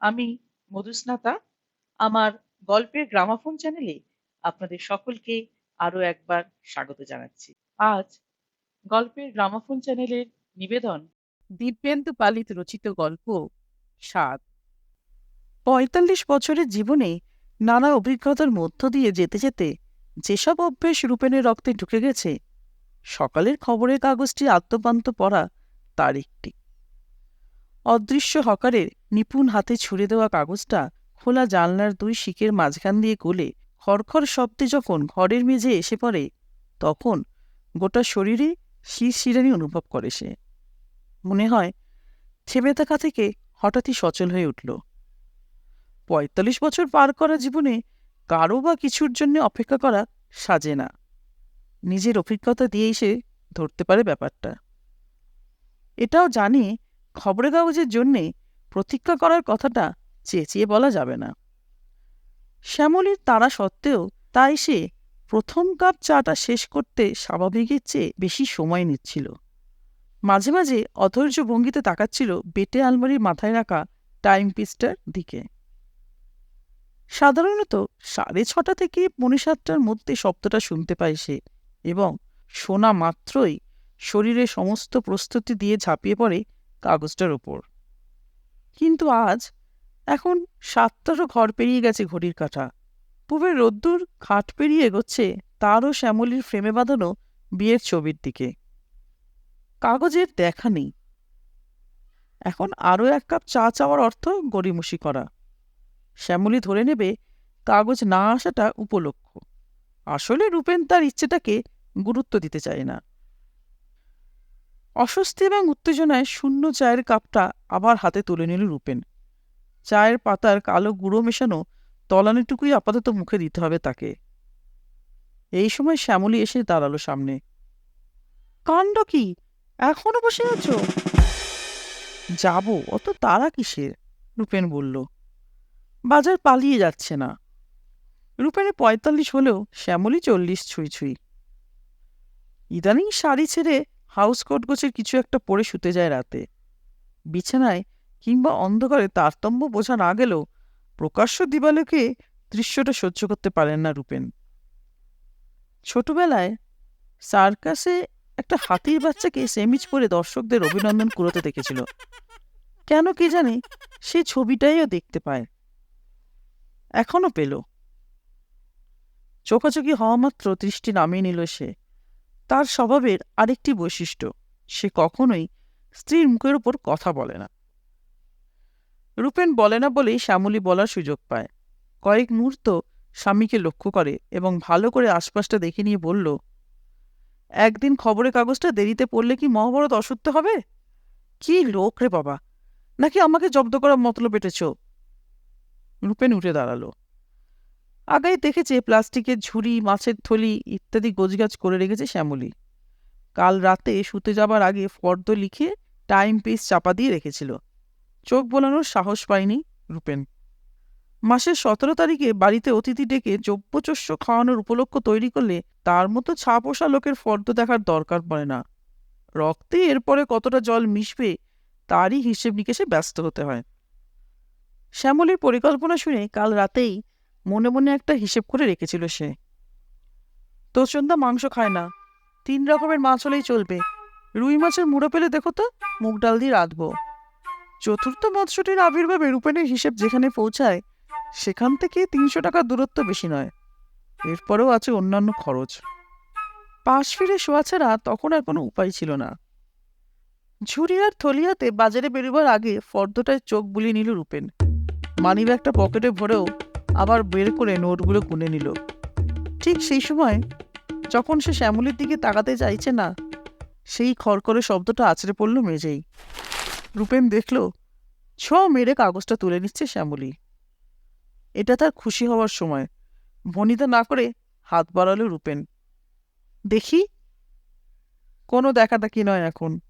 আমি মধুস্নাতা আমার গল্পের গ্রামাফোন চ্যানেলে আপনাদের সকলকে আরও একবার স্বাগত জানাচ্ছি। আজ গল্পের গ্রামাফোন চ্যানেলের নিবেদন। দিব্যেন্দু পালিত রচিত গল্প স্বাদ পঁয়তাল্লিশ বছরের জীবনে নানা অভিজ্ঞতার মধ্য দিয়ে যেতে যেতে যেসব অভ্যেস রূপেনের রক্তে ঢুকে গেছে, সকালের খবরের কাগজটি আত্মপান্ত পড়া তার একটি। অদৃশ্য হকারের নিপুণ হাতে ছুড়ে দেওয়া কাগজটা খোলা জানলার দুই শিকের মাঝখান দিয়ে গলে খড়খড় শব্দে যখন ঘরের মেঝে এসে পড়ে, তখন গোটা শরীরে শিরশিরানি অনুভব করে সে। মনে হয় থেমে থাকা থেকে হঠাৎই সচল হয়ে উঠল। পঁয়তাল্লিশ বছর পার করা জীবনে কারও বা কিছুর জন্য অপেক্ষা করা সাজে না। নিজের অভিজ্ঞতা দিয়েই সে ধরতে পারে ব্যাপারটা। এটাও জানি খবরের কাগজের জন্যে প্রতীক্ষা করার কথাটা চেঁচিয়ে বলা যাবে না। শ্যামলীর তারা সত্ত্বেও তাই সে প্রথম কাপ চাটা শেষ করতে স্বাভাবিকের চেয়ে বেশি সময় নিচ্ছিল। মাঝে মাঝে অধৈর্য ভঙ্গিতে তাকাচ্ছিল বেটে আলমারির মাথায় রাখা টাইম পিসটার দিকে। সাধারণত সাড়ে ছটা থেকে পৌনে সাতটার মধ্যে শব্দটা শুনতে পায় সে এবং শোনা মাত্রই শরীরে সমস্ত প্রস্তুতি দিয়ে ঝাঁপিয়ে পড়ে কাগজটার ওপর। কিন্তু আজ এখন সাতটারও ঘর পেরিয়ে গেছে ঘড়ির কাঁটা। পুবের রোদ্দুর খাট পেরিয়ে এগোচ্ছে তারও শ্যামলির ফ্রেমে বাঁধানো বিয়ের ছবির দিকে। কাগজের দেখা নেই। এখন আরও এক কাপ চা চাওয়ার অর্থ গড়িমসি করা। শ্যামলী ধরে নেবে কাগজ না আসাটা উপলক্ষ। আসলে রূপেন তার ইচ্ছেটাকে গুরুত্ব দিতে চায় না। অস্বস্তি এবং উত্তেজনায় শূন্য চায়ের কাপটা আবার হাতে তুলে নিল রূপেন। চায়ের পাতার কালো গুঁড়ো মেশানো তলানিটুকুই আপাতত মুখে দিতে হবে তাকে। এই সময় শ্যামলী এসে দাঁড়াল সামনে। কাণ্ড কি? এখনও বসে আছো? যাব অত তারা কিসের? রূপেন বলল। বাজার পালিয়ে যাচ্ছে না। রূপেনে পঁয়তাল্লিশ হলেও শ্যামলী চল্লিশ ছুঁই ছুঁই। ইদানিং শাড়ি ছেড়ে হাউস কোট গোছের কিছু একটা পরে শুতে যায় রাতে। বিছানায় কিংবা অন্ধকারে তারতম্য বোঝা না গেলেও প্রকাশ্য দিবালোকে দৃশ্যটা সহ্য করতে পারেন না রূপেন। ছোটবেলায় সার্কাসে একটা হাতির বাচ্চাকে সেমিজ পরে দর্শকদের অভিনন্দন কুড়োতে দেখেছিল। কেন কে জানে সে ছবিটাইও দেখতে পায়। এখনও পেল। চোখাচোখি হওয়া মাত্র দৃষ্টি নামিয়ে নিল সে। তার স্বভাবের আরেকটি বৈশিষ্ট্য, সে কখনোই স্ত্রীর মুখের ওপর কথা বলে না। রূপেন বলে না বলেই শ্যামলী বলার সুযোগ পায়। কয়েক মুহূর্ত স্বামীকে লক্ষ্য করে এবং ভালো করে আশপাশটা দেখে নিয়ে বলল, একদিন খবরের কাগজটা দেরিতে পড়লে কি মহাভারত অসত্য হবে? কি লোক রে বাবা! নাকি আমাকে জব্দ করার মতলব পেটেছ রূপেন উঠে দাঁড়াল। আগাই দেখেছে প্লাস্টিকের ঝুড়ি, মাছের থলি ইত্যাদি গোছগাছ করে রেখেছে শ্যামলী। কাল রাতে শুতে যাবার আগে ফর্দ লিখে টাইম পিস চাপা দিয়ে রেখেছিল। চোখ বোলানোর সাহস পায়নি রূপেন। মাসের সতেরো তারিখে বাড়িতে অতিথি ডেকে যোগ্যচস্য খাওয়ানোর উপলক্ষ তৈরি করলে তার মতো ছাপোষা লোকের ফর্দ দেখার দরকার পড়ে না। রক্তে এরপরে কতটা জল মিশবে তারই হিসেব নিকেশে ব্যস্ত হতে হয়। শ্যামলীর পরিকল্পনা শুনে কাল রাতেই মনে মনে একটা হিসেব করে রেখেছিল সে। তোচন্দা মাংস খায় না, তিন রকমের মাছ হলেই চলবে। রুই মাছের মুড়ো পেলে দেখো তো, মুগ ডাল দিয়ে রাঁধবো। চতুর্থ মৎস্যটির আবির্ভাবে রূপেনের হিসেব যেখানে পৌঁছায়, সেখান থেকে তিনশো টাকার দূরত্ব বেশি নয়। এরপরেও আছে অন্যান্য খরচ। পাশ ফিরে শোয়া ছাড়া তখন আর কোনো উপায় ছিল না। ঝুড়ি আর থলিয়াতে বাজারে বেরোবার আগে ফর্দটায় চোখ বুলিয়ে নিল রূপেন। মানিব্যাগটা পকেটে ভরেও আবার বের করে নোটগুলো গুনে নিল। ঠিক সেই সময় যখন সে শ্যামলির দিকে তাকাতে চাইছে না, সেই খড়করে শব্দটা আছড়ে পড়ল মেঝেই রূপেন দেখল ছ মেরে কাগজটা তুলে নিচ্ছে শ্যামলী। এটা তার খুশি হওয়ার সময়। ভনিতা না করে হাত বাড়ালো রূপেন। দেখি, কোনো দেখাদেখি নয় এখন।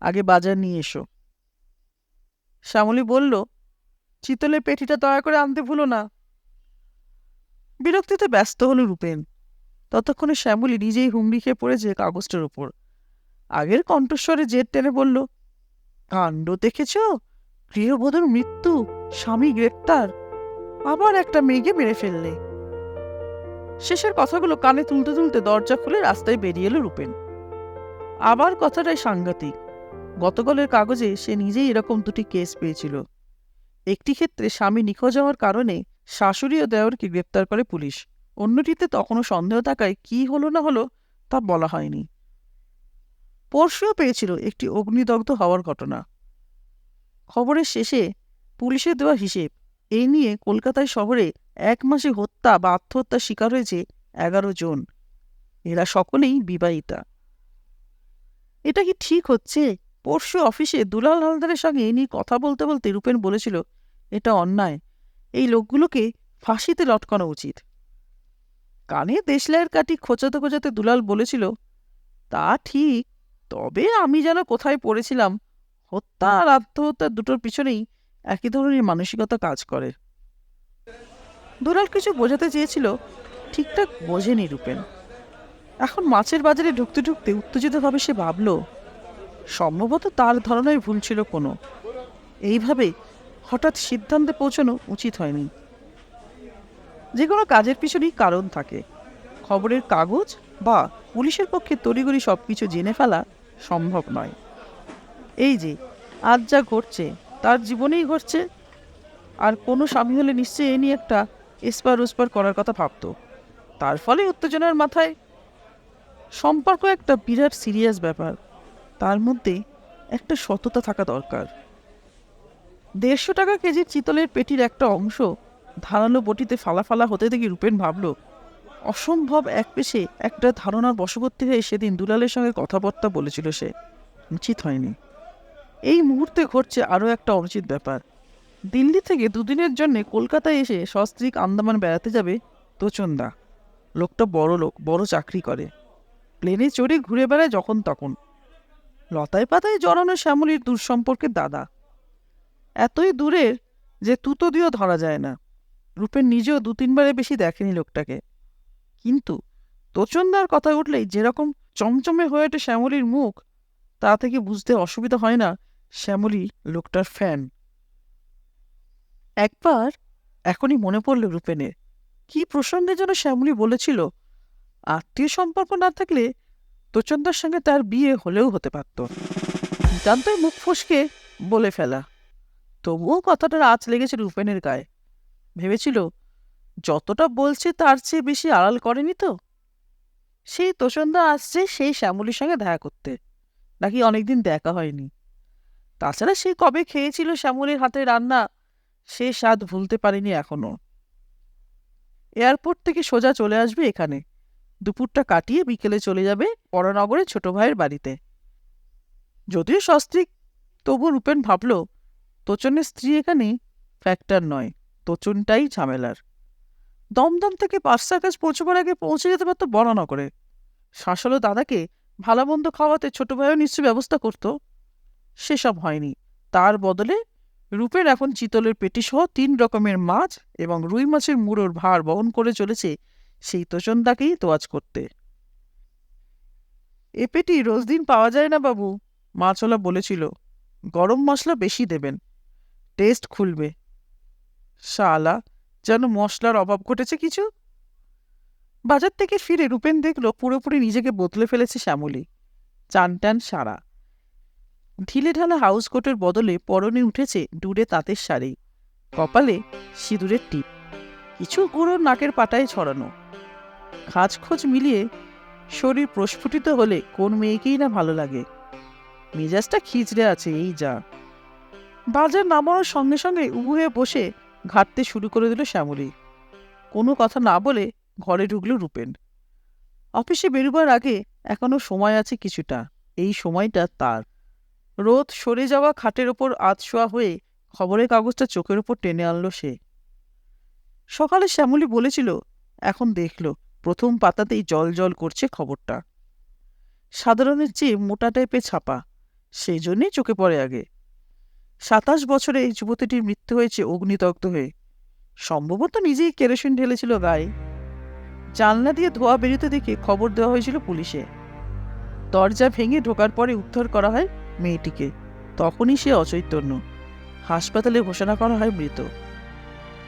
আগে বাজার নিয়ে এসো। শ্যামলী বলল, চিতলের পেটিটা দয়া করে আনতে ভুলো না। বিরক্তিতে ব্যস্ত হলো রূপেন। ততক্ষণে শ্যামলী নিজেই হুমড়ি খেয়ে পড়েছে কাগজটার ওপর। আগের কণ্ঠস্বরে জেদ টেনে বলল কাণ্ড দেখেছ? গৃহবধূর মৃত্যু, স্বামী গ্রেপ্তার। আবার একটা মেয়েকে মেরে ফেললে। শেষের কথাগুলো কানে তুলতে তুলতে দরজা খুলে রাস্তায় বেরিয়ে এলো রূপেন। আবার কথাটাই সাংঘাতিক। গতকালের কাগজে সে নিজেই এরকম দুটি কেস পেয়েছিল। একটি ক্ষেত্রে স্বামী নিখোঁজ হওয়ার কারণে শাশুড়ি ও দেওরকে গ্রেপ্তার করে পুলিশ। অন্যটিতে তখনও সন্দেহ থাকায় কি হলো না হলো তা বলা হয়নি। পরশুও পেয়েছিল একটি অগ্নিদগ্ধ হওয়ার ঘটনা। খবরের শেষে পুলিশের দেওয়া হিসেব এই নিয়ে কলকাতায় শহরে এক মাসে হত্যা বা আত্মহত্যার শিকার হয়েছে এগারো জন। এরা সকলেই বিবাহিতা। এটা কি ঠিক হচ্ছে? পরশু অফিসে দুলাল হালদারের সঙ্গে এই নিয়ে কথা বলতে বলতে রূপেন বলেছিল, এটা অন্যায়। এই লোকগুলোকে ফাঁসিতে লটকানো উচিত। কানে দেশলাইয়ের কাটি খোঁচাতে খোঁচাতে দুলাল বলেছিল, তা ঠিক তবে আমি যেন কোথায় পড়েছিলাম? হত্যা আর আত্মহত্যা দুটোর পিছনেই একই ধরনের মানসিকতা কাজ করে। দুলাল কিছু বোঝাতে চেয়েছিল, ঠিকঠাক বোঝেনি রূপেন। এখন মাছের বাজারে ঢুকতে ঢুকতে উত্তেজিতভাবে সে ভাবল, সম্ভবত তার ধারণায় ভুল ছিল কোনো। এইভাবে হঠাৎ সিদ্ধান্তে পৌঁছানো উচিত হয়নি। যে কোনো কাজের পিছনেই কারণ থাকে। খবরের কাগজ বা পুলিশের পক্ষে তড়িগড়ি সব কিছু জেনে ফেলা সম্ভব নয়। এই যে, আজ যা ঘটছে, তার জীবনেই ঘটছে, আর কোনো স্বামী হলে নিশ্চয়ই এ নিয়ে একটা এসপার ওসপার করার কথা ভাবতো। তার ফলে উত্তেজনার মাথায় সম্পর্ক একটা বিরাট সিরিয়াস ব্যাপার। তার মধ্যে একটা সততা থাকা দরকার। দেড়শো টাকা কেজির চিতলের পেটির একটা অংশ ধারালো বটিতে ফালা ফালা হতে দেখে রূপেন ভাবল অসম্ভব এক পেশে একটা ধারণার বশবর্তী হয়ে সেদিন দুলালের সঙ্গে কথাবার্তা বলেছিল সে। উচিত হয়নি। এই মুহূর্তে ঘটছে আরও একটা অনুচিত ব্যাপার। দিল্লি থেকে দুদিনের জন্য কলকাতায় এসে সস্ত্রীক আন্দামান বেড়াতে যাবে তোচন্দা। লোকটা বড় লোক, বড় চাকরি করে। প্লেনে চড়ে ঘুরে বেড়ায় যখন তখন। লতায় পাতায় জড়ানো শ্যামলীর দূর সম্পর্কের দাদা। এতই দূরের যে তুতো দিয়েও ধরা যায় না। রূপের নিজেও দু তিনবারের বেশি দেখেনি লোকটাকে। কিন্তু তোচন্দার কথা উঠলেই যেরকম চমচমে হয়ে ওঠে শ্যামলীর মুখ, তা থেকে বুঝতে অসুবিধা হয় না শ্যামলী লোকটার ফ্যান। একবার এখনই মনে পড়ল রূপেনের, কি প্রসঙ্গে যেন শ্যামলী বলেছিল, আত্মীয় সম্পর্ক না থাকলে তোচন্দার সঙ্গে তার বিয়ে হলেও হতে পারত। নিতান্তই মুখ ফসকে বলে ফেলা। তবুও কথাটার আঁচ লেগেছে রূপেনের গায়ে। ভেবেছিল যতটা বলছে তার চেয়ে বেশি আড়াল করেনি তো। সেই তোষন্দা আসছে সেই শ্যামলির সঙ্গে দেখা করতে। নাকি অনেকদিন দেখা হয়নি। তাছাড়া সে কবে খেয়েছিল শ্যামলির হাতে রান্না, সে স্বাদ ভুলতে পারেনি এখনও। এয়ারপোর্ট থেকে সোজা চলে আসবে এখানে। দুপুরটা কাটিয়ে বিকেলে চলে যাবে পরানগরে ছোট ভাইয়ের বাড়িতে। যদিও সস্ত্রিক তবু রূপেন ভাবল, তোচনের স্ত্রী এখানে ফ্যাক্টর নয়, তোচনটাই ঝামেলার। দমদম থেকে পাঁচটার কাজ পৌঁছবার আগে পৌঁছে যেতে পারতো বরানগরে। শাসলো দাদাকে ভালো মন্দ খাওয়াতে ছোট ভাইও নিশ্চয় ব্যবস্থা করত। সেসব হয়নি। তার বদলে রূপের এখন চিতলের পেটিসহ তিন রকমের মাছ এবং রুই মাছের মুড়োর ভার বহন করে চলেছে সেই তোচনদাকেই তোয়াজ করতে। এ পেটি রোজ দিন পাওয়া যায় না বাবু মাছওয়ালা বলেছিল। গরম মশলা বেশি দেবেন। টেস্ট খুলবে। শালা যেন মশলার অভাব ঘটেছে কিছু? বাজার থেকে ফিরে রূপেন দেখল পুরোপুরি নিজেকে বদলে ফেলেছে শ্যামলী। চান টান সারা। ঢিলে ঢালা হাউস কোটের বদলে পরনে উঠেছে ডুরে তাঁতের শাড়ি। কপালে সিঁদুরের টিপ। কিছু গুঁড়ো নাকের পাটায় ছড়ানো। খাঁজখোঁজ মিলিয়ে শরীর প্রস্ফুটিত হলে কোন মেয়েকেই না ভালো লাগে। মেজাজটা খিচড়ে আছে এই যা। বাজার নামানোর সঙ্গে সঙ্গে উবু হয়ে বসে ঘাটতে শুরু করে দিল শ্যামলী। কোনো কথা না বলে ঘরে ঢুকল রূপেন। অফিসে বেরোবার আগে এখনও সময় আছে কিছুটা, এই সময়টা তার। রোদ সরে যাওয়া খাটের ওপর আধশোয়া হয়ে খবরের কাগজটা চোখের ওপর টেনে আনলো সে। সকালে শ্যামলী বলেছিল, এখন দেখল, প্রথম পাতাতেই জল জল করছে খবরটা। সাধারণের চেয়ে মোটা টাইপের ছাপা, সেই জন্যেই চোখে পড়ে আগে। সাতাশ বছরে এই যুবতীটির মৃত্যু হয়েছে অগ্নিদগ্ধ হয়ে। সম্ভবত নিজেই কেরোসিন ঢেলেছিল গায়ে। জানলা দিয়ে ধোয়া বেরোতে দেখে খবর দেওয়া হয়েছিল পুলিশে। দরজা ভেঙে ঢোকার পরে উদ্ধার করা হয় মেয়েটিকে। তখনই সে অচৈতন্য। হাসপাতালে ঘোষণা করা হয় মৃত।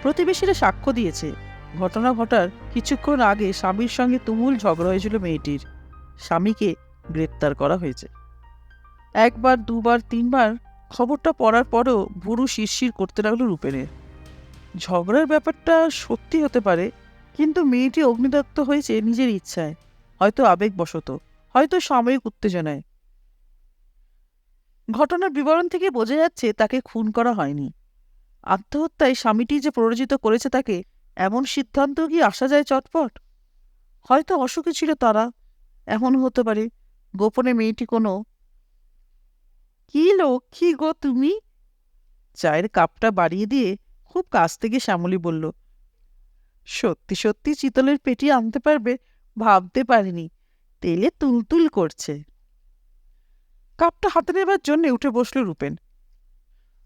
প্রতিবেশীরা সাক্ষ্য দিয়েছে। ঘটনা ঘটার কিছুক্ষণ আগে স্বামীর সঙ্গে তুমুল ঝগড়া হয়েছিল মেয়েটির। স্বামীকে গ্রেপ্তার করা হয়েছে। একবার, দুবার, তিনবার খবরটা পড়ার পরও ভুরু শিরশির করতে লাগল রূপেনের। ঝগড়ার ব্যাপারটা সত্যি হতে পারে, কিন্তু মেয়েটি অগ্নিদত্ত হয়েছে নিজের ইচ্ছায়। হয়তো আবেগবশত, হয়তো সাময়িক উত্তেজনায়। ঘটনার বিবরণ থেকে বোঝা যাচ্ছে তাকে খুন করা হয়নি। আত্মহত্যায় স্বামীটি যে প্ররোচিত করেছে তাকে এমন সিদ্ধান্ত কি আসা যায় চটপট? হয়তো অসুখী ছিল তারা। এমন হতে পারে, গোপনে মেয়েটি কোনো কি লক্ষ্মী গো তুমি? চায়ের কাপটা বাড়িয়ে দিয়ে খুব কাছ থেকে শ্যামলী বলল, সত্যি সত্যি চিতলের পেটি আনতে পারবে? ভাবতে পারিনি। তেলে তুলতুল করছে। কাপটা হাতে নেবার জন্যে উঠে বসল রূপেন।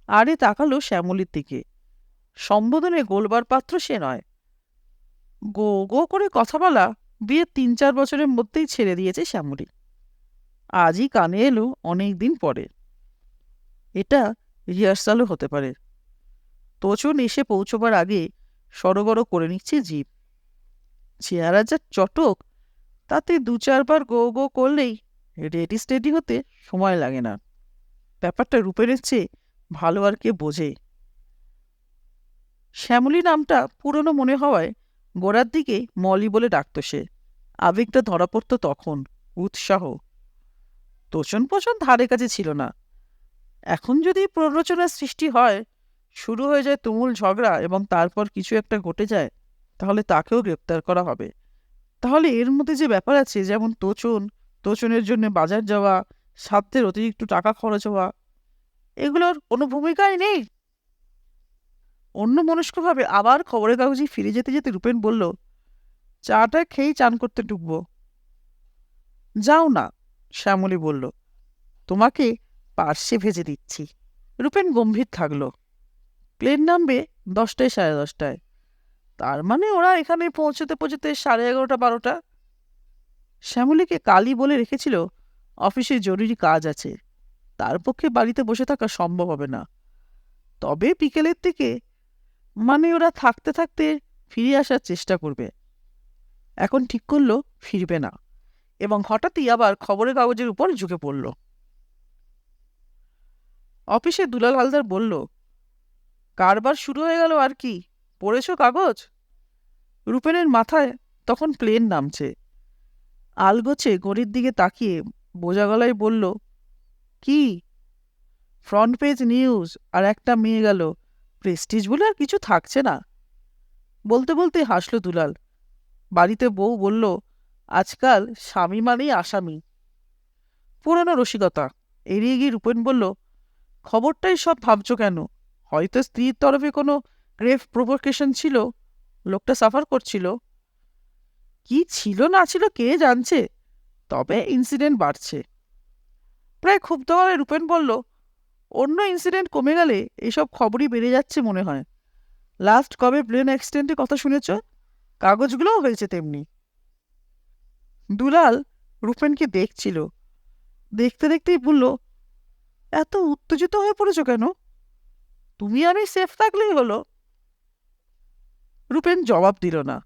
আরে তাকালো শ্যামলীর দিকে। সম্বোধনে গোলবার পাত্র সে নয়। গো গো করে কথা বলা বিয়ের তিন চার বছরের মধ্যেই ছেড়ে দিয়েছে শ্যামলী। আজই কানে এলো অনেক দিন পরে। এটা রিহার্সালও হতে পারে। তোচন এসে পৌঁছবার আগে সরগর করে নিচ্ছে জীব। চেহারা যা চটক, তাতে দু চারবার গো গো করলেই রেডি স্টেডি হতে সময় লাগে না। ব্যাপারটা রূপের চেয়ে ভালো আর কে বোঝে। শ্যামলী নামটা পুরনো মনে হওয়ায় গোড়ার দিকে মলি বলে ডাকত সে। আবেগটা ধরা পড়ত তখন, উৎসাহ। তোচন পোচন ধারে কাছে ছিল না। এখন যদি প্ররোচনার সৃষ্টি হয়, শুরু হয়ে যায় তুমুল ঝগড়া এবং তারপর কিছু একটা ঘটে যায়, তাহলে তাকেও গ্রেপ্তার করা হবে। তাহলে এর মধ্যে যে ব্যাপার আছে, যেমন তোচন, তোচনের জন্য বাজার যাওয়া, সাধ্যের অতিরিক্ত টাকা খরচ হওয়া, এগুলোর কোনো ভূমিকাই নেই। অন্য মনস্কভাবে আবার খবরের কাগজে ফিরে যেতে যেতে রূপেন বলল, চাটা খেয়েই চান করতে ঢুকবো। যাও না, শ্যামলী বলল, তোমাকে পার্শ্বে ভেজে দিচ্ছি। রূপেন গম্ভীর থাকল। প্লেন নামবে দশটায় সাড়ে দশটায়। তার মানে ওরা এখানে পৌঁছতে পৌঁছতে সাড়ে এগারোটা, বারোটা? শ্যামলীকে কালই বলে রেখেছিল, অফিসে জরুরি কাজ আছে। তার পক্ষে বাড়িতে বসে থাকা সম্ভব হবে না। তবে বিকেলের দিকে মানে ওরা থাকতে থাকতে ফিরে আসার চেষ্টা করবে। এখন ঠিক করল, ফিরবে না। এবং হঠাৎই আবার খবরের কাগজের উপর ঝুঁকে পড়ল। অফিসে দুলাল হালদার বলল, কারবার শুরু হয়ে গেল আর কি? পড়েছ কাগজ? রূপেনের মাথায় তখন প্লেন নামছে। আলগোছে গড়ির দিকে তাকিয়ে বোঝা গলায় বলল, কি? ফ্রন্ট পেজ নিউজ আর একটা মেয়ে গেল। প্রেস্টিজ বলে আর কিছু থাকছে না? বলতে বলতে হাসল দুলাল। বাড়িতে বউ বলল, আজকাল স্বামী মানেই আসামি। পুরানো রসিকতা। এড়িয়ে গিয়ে রূপেন বলল খবরটাই সব ভাবছ কেন? হয়তো স্ত্রীর তরফে কোনো গ্রেভ প্রভোকেশন ছিল? লোকটা সাফার করছিল? কি ছিল না ছিল কে জানছে? তবে ইনসিডেন্ট বাড়ছে। প্রায় ক্ষুব্ধ হয়ে রূপেন বলল, অন্য ইনসিডেন্ট কমে গেলে এসব খবরই বেড়ে যাচ্ছে মনে হয়। লাস্ট কবে প্লেন অ্যাক্সিডেন্টের কথা শুনেছ? কাগজগুলোও হয়েছে তেমনি। দুলাল রূপেনকে দেখছিল। দেখতে দেখতেই বলল এত উত্তেজিত হয়ে পড়েছ কেন? তুমি আমি সেফ থাকলেই হলো। রূপেন জবাব দিল না।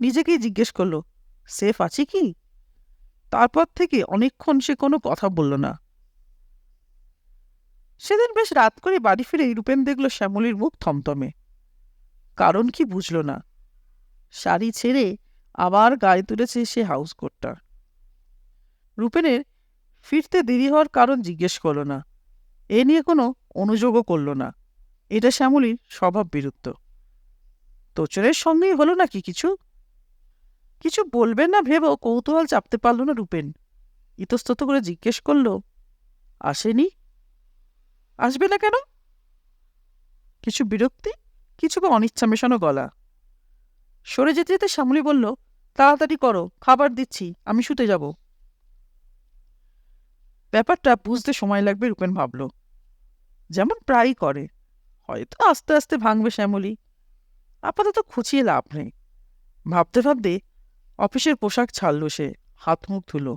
নিজেকেই জিজ্ঞেস করল সেফ আছি কি? তারপর থেকে অনেকক্ষণ সে কোনো কথা বলল না। সেদিন বেশ রাত করে বাড়ি ফিরে রূপেন দেখল শ্যামলীর মুখ থমথমে। কারণ কি বুঝল না, শাড়ি ছেড়ে আবার গায়ে তুলেছে সে হাউস কোটটা রূপেনের ফিরতে দেরি হওয়ার কারণ জিজ্ঞেস করল না। এ নিয়ে কোনো অনুযোগও করল না। এটা শ্যামলীর স্বভাব বিরুদ্ধ। তোচরের সঙ্গেই হলো নাকি কিছু? কিছু বলবেন না ভেবেও কৌতূহল চাপতে পারল না রূপেন। ইতস্তত করে জিজ্ঞেস করল, আসেনি? আসবে না কেন? কিছু বিরক্তি? কিছু বা অনিচ্ছা মেশানো গলা? সরে যেতে যেতে শ্যামলী বলল, তাড়াতাড়ি করো, খাবার দিচ্ছি, আমি শুতে যাব। ব্যাপারটা বুঝতে সময় লাগবে, রূপেন ভাবল। যেমন প্রায়ই করে। হয়তো আস্তে আস্তে ভাঙবে শ্যামলী। আপাতত খুঁচিয়ে লাভ নেই। ভাবতে ভাবতে অফিসের পোশাক ছাড়ল সে, হাত মুখ ধুলো।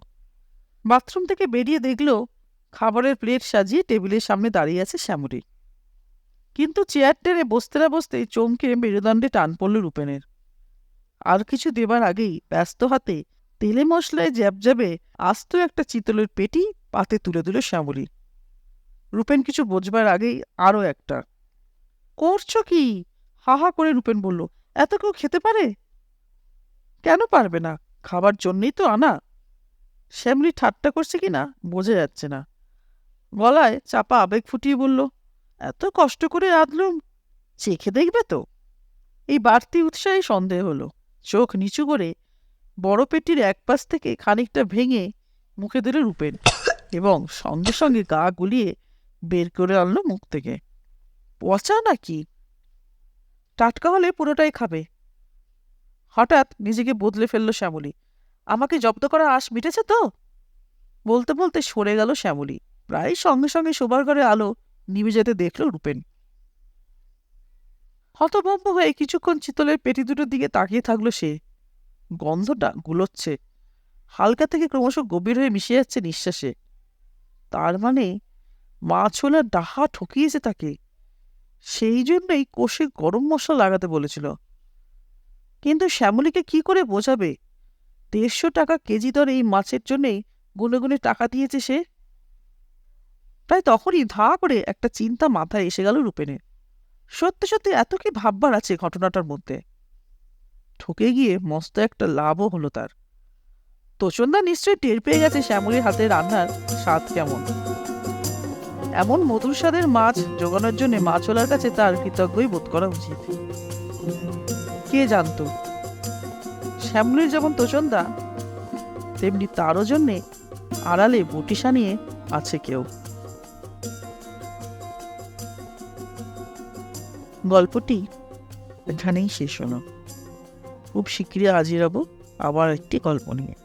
বাথরুম থেকে বেরিয়ে দেখল খাবারের প্লেট সাজিয়ে টেবিলের সামনে দাঁড়িয়ে আছে শ্যামলী। কিন্তু চেয়ার টেনে বসতে না বসতেই চমকে মেরুদণ্ডে টান পড়ল রূপেনের। আর কিছু দেবার আগেই ব্যস্ত হাতে তেলে মশলায় জ্যাবজ্যাবে আস্ত একটা চিতলের পেটি পাতে তুলে দিল শ্যামলী। রূপেন কিছু বোঝবার আগেই আরও একটা। করছ কি? হা হা করে রূপেন বলল, এত কেউ খেতে পারে? কেন পারবে না? খাবার জন্যই তো আনা। শ্যামলি ঠাট্টা করছে কি না বোঝা যাচ্ছে না। গলায় চাপা আবেগ ফুটিয়ে বলল, এত কষ্ট করে রাঁধলুম চেখে দেখবে তো? এই বাড়তি উৎসাহে সন্দেহ হলো। চোখ নিচু করে বড় পেটির এক পাশ থেকে খানিকটা ভেঙে মুখে দিল রূপেন। এবং সঙ্গে সঙ্গে গা গুলিয়ে বের করে আনলো মুখ থেকে। পচা নাকি? টাটকা হলে পুরোটাই খাবে। হঠাৎ নিজেকে বদলে ফেলল শ্যামলী। আমাকে জব্দ করা আশ মিটেছে তো? বলতে বলতে সরে গেল শ্যামলী। প্রায় সঙ্গে সঙ্গে শোবার ঘরে আলো নিভে যেতে দেখল রূপেন। হতভম্ব হয়ে কিছুক্ষণ চিতলের পেটি দুটোর দিকে তাকিয়ে থাকল সে। গন্ধটা গুলোচ্ছে। হালকা থেকে ক্রমশ গভীর হয়ে মিশে যাচ্ছে নিঃশ্বাসে। তার মানে মাছওয়ালার ডাহা ঠকিয়েছে তাকে। সেই জন্যই কোষে গরম মশলা লাগাতে বলেছিল। কিন্তু শ্যামলীকে কি করে বোঝাবে? দেড়শো টাকা কেজি দরে এই মাছের জন্যেই গুনে গুনে টাকা দিয়েছে সে। প্রায় তখনই ধা করে একটা চিন্তা মাথায় এসে গেল রূপেনের। সত্যি সত্যি এত কি ভাববার আছে ঘটনাটার মধ্যে? ঠকে গিয়ে মস্ত একটা লাভও হলো তার। তোচন্দা নিশ্চয়ই টের পেয়ে গেছে শ্যামলীর হাতে রান্নার স্বাদ কেমন। এমন মধুর স্বাদের মাছ জোগানোর জন্য মাছওয়ালার কাছে তার কৃতজ্ঞই বোধ করা উচিত। কে জানতো? শ্যামলীর যেমন তোচন্দা তেমনি তারও জন্যে আড়ালে বটিসা নিয়ে আছে কেউ। গল্পটি এখানেই শেষ হলো। খুব শীঘ্রই হাজির হব আবার একটি গল্প নিয়ে।